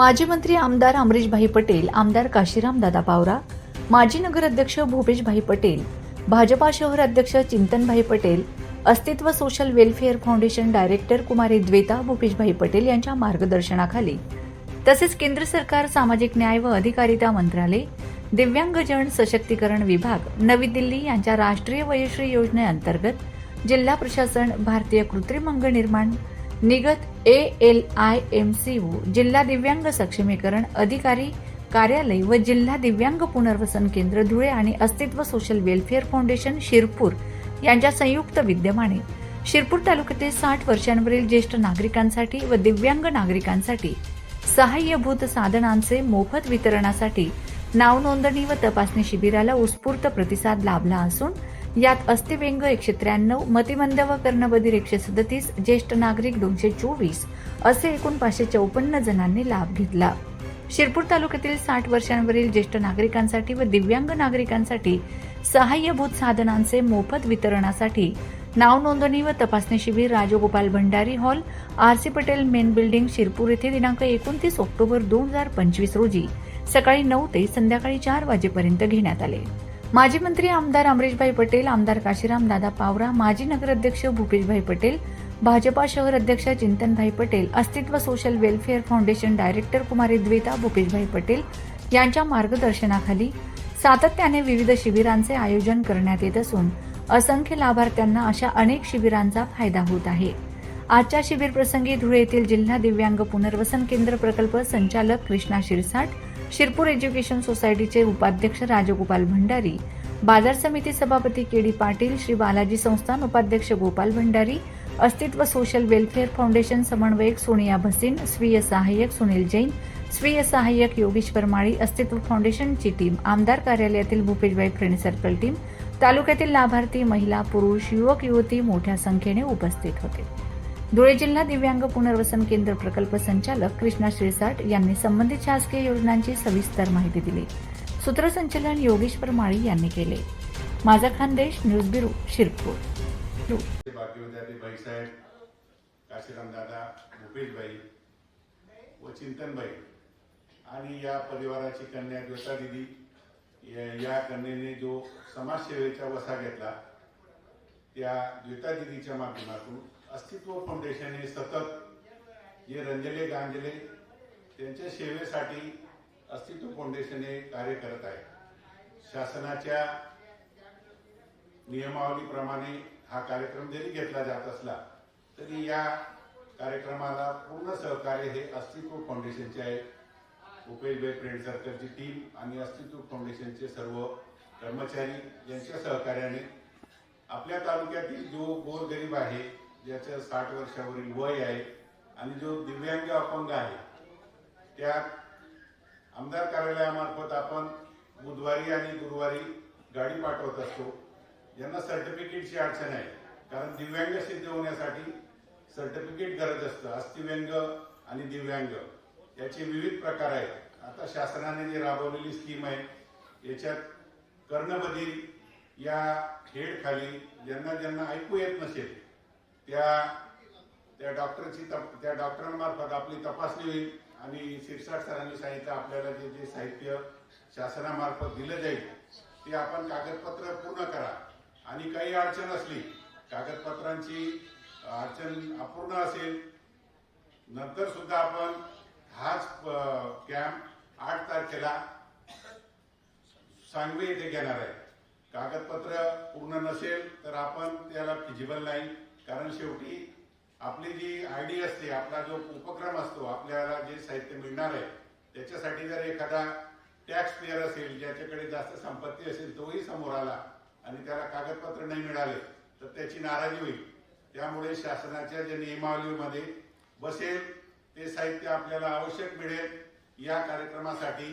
माजी मंत्री आमदार अमरीशभाई पटेल आमदार काशीराम दादा पावरा माजी नगराध्यक्ष भूपेशभाई पटेल भाजपा शहर अध्यक्ष Chintanbhai Patel Astitva social welfare foundation director कुमारी द्वेता भूपेशभाई पटेल यांच्या मार्गदर्शनाखाली. तसेच केंद्र सरकार सामाजिक न्याय व अधिकारिता मंत्रालय दिव्यांगजन सशक्तीकरण विभाग नवी दिल्ली यांच्या राष्ट्रीय वयश्री योजनेअंतर्गत जिल्हा प्रशासन भारतीय कृत्रिम अंग निर्माण निगत A L I M C O जिल्हा दिव्यांग सक्षमीकरण अधिकारी कार्यालय व जिल्हा दिव्यांग पुनर्वसन केंद्र धुळे आणि अस्तित्व सोशल वेलफेअर फाउंडेशन शिरपूर यांच्या संयुक्त विद्यमाने. शिरपूर तालुक्यातील साठ वर्षांवरील ज्येष्ठ नागरिकांसाठी व दिव्यांग नागरिकांसाठी सहाय्यभूत साधनांचे मोफत वितरणासाठी नाव नोंदणी व तपासणी शिबिराला उत्स्फूर्त प्रतिसाद लाभला असून यात अस्थिव्यंग एकशे त्र्याण्णव मतिमंद व कर्णबधीर एकशे सदतीस ज्येष्ठ नागरिक दोनशे चोवीस असे एकूण पाचशे चौपन्न जणांनी लाभ घेतला. शिरपूर तालुक्यातील साठ वर्षांवरील ज्येष्ठ नागरिकांसाठी व दिव्यांग नागरिकांसाठी सहाय्यभूत साधनांचे मोफत वितरणासाठी नाव नोंदणी व तपासणी शिबिर Rajgopal Bhandari hall R C Patel main building Shirpur येथे दिनांक एकोणतीस ऑक्टोबर दोन हजार पंचवीस रोजी सकाळी नऊ ते संध्याकाळी चार वाजेपर्यंत घेण्यात आले. माजी मंत्री आमदार अमरीशभाई पटेल आमदार काशीराम दादा पावरा माजी नगराध्यक्ष भूपेशभाई पटेल भाजपा शहर अध्यक्ष Chintanbhai Patel Astitva social welfare foundation director कुमारी द्वेता भूपेशभाई पटेल यांच्या मार्गदर्शनाखाली सातत्याने विविध शिबिरांचे आयोजन करण्यात येत असून असंख्य लाभार्थ्यांना अशा अनेक शिबिरांचा फायदा होत आहे. आजच्या शिबिर प्रसंगी धुळे येथील जिल्हा दिव्यांग पुनर्वसन केंद्र प्रकल्प संचालक कृष्णा शिरसाट शिरपूर एज्युकेशन सोसायटीचे उपाध्यक्ष राजगोपाल भंडारी बाजार समिती सभापती के डी पाटील श्री बालाजी संस्थान उपाध्यक्ष गोपाल भंडारी अस्तित्व सोशल वेलफेअर फाउंडेशन समन्वयक सोनिया भसीन स्वीय सहाय्यक सुनील जैन स्वीय सहाय्यक योगेश परमाळी अस्तित्व फाउंडेशनची टीम आमदार कार्यालयातील भूपेशबाई फ्रेंड सर्कल टीम तालुक्यातील लाभार्थी महिला पुरुष युवक युवती मोठ्या संख्येने उपस्थित होते. धुळे जिल्हा दिव्यांग पुनर्वसन केंद्र प्रकल्प संचालक कृष्णा श्रीसाट यांनी संबंधित शासकीय योजनांची सविस्तर माहिती दिली. सूत्रसंचलन योगेश्वर माळी यांनी केले. माझा खानदेश न्यूज ब्युरो शिरपूर. काशीराम दादा व चिंतनबाई आणि या परिवाराची कन्या ज्योता दिदी या- या कन्येने जो समाजसेवेचा वसा घेतला त्या ज्योता दिदीच्या माध्यमातून अस्तित्व फाउंडेशन हे सतत जे रंजले गांजले त्यांच्या सेवेसाठी अस्तित्व फाउंडेशन हे कार्य करत आहे. शासनाच्या नियमावलीप्रमाणे हा कार्यक्रम जरी घेतला जात असला तरी या कार्यक्रमाला पूर्ण सहकार्य हे अस्तित्व फाउंडेशनचे आहे. उपेशभाई फ्रेंड सर्कलची टीम आणि अस्तित्व फाउंडेशनचे सर्व कर्मचारी यांच्या सहकार्याने आपल्या तालुक्यातील जो गोरगरीब आहे ज्याचं साठ वर्षावरील वय आहे आणि जो दिव्यांग अपंग आहे त्या आमदार कार्यालयामार्फत आपण बुधवारी आणि गुरुवारी गाडी पाठवत असतो. ज्यांना सर्टिफिकेटची अडचण आहे कारण दिव्यांग सिद्ध होण्यासाठी सर्टिफिकेट गरज असतं. अस्थिव्यंग आणि दिव्यांग याचे विविध प्रकार आहेत. आता शासनाने जी राबवलेली स्कीम आहे याच्यात कर्णबधीर या खेळखाली ज्यांना ज्यांना ऐकू येत नसेल त्या त्या डॉक्टरची तप त्या डॉक्टरांमार्फत आपली तपासणी होईल आणि शिरसाट सरांनी सांगितलं आपल्याला जे जे साहित्य शासनामार्फत दिलं जाईल ते आपण कागदपत्र पूर्ण करा. आणि काही अडचण असली कागदपत्रांची अडचण अपूर्ण असेल नंतर सुद्धा आपण हाच कॅम्प आठ तारखेला सांगवी येथे घेणार आहे. कागदपत्र पूर्ण नसेल तर आपण त्याला फिजिबल नाही. कारण शेवटी आपली जी आयडी असते आपला जो उपक्रम असतो आपल्याला जे साहित्य मिळणार आहे त्याच्यासाठी जर एखादा टॅक्स पेअर असेल ज्याच्याकडे जास्त संपत्ती असेल तोही समोर आला आणि त्याला कागदपत्र नाही मिळाले तर त्याची नाराजी होईल. त्यामुळे शासनाच्या ज्या नियमावलीमध्ये बसेल ते साहित्य आपल्याला आवश्यक मिळेल या कार्यक्रमासाठी.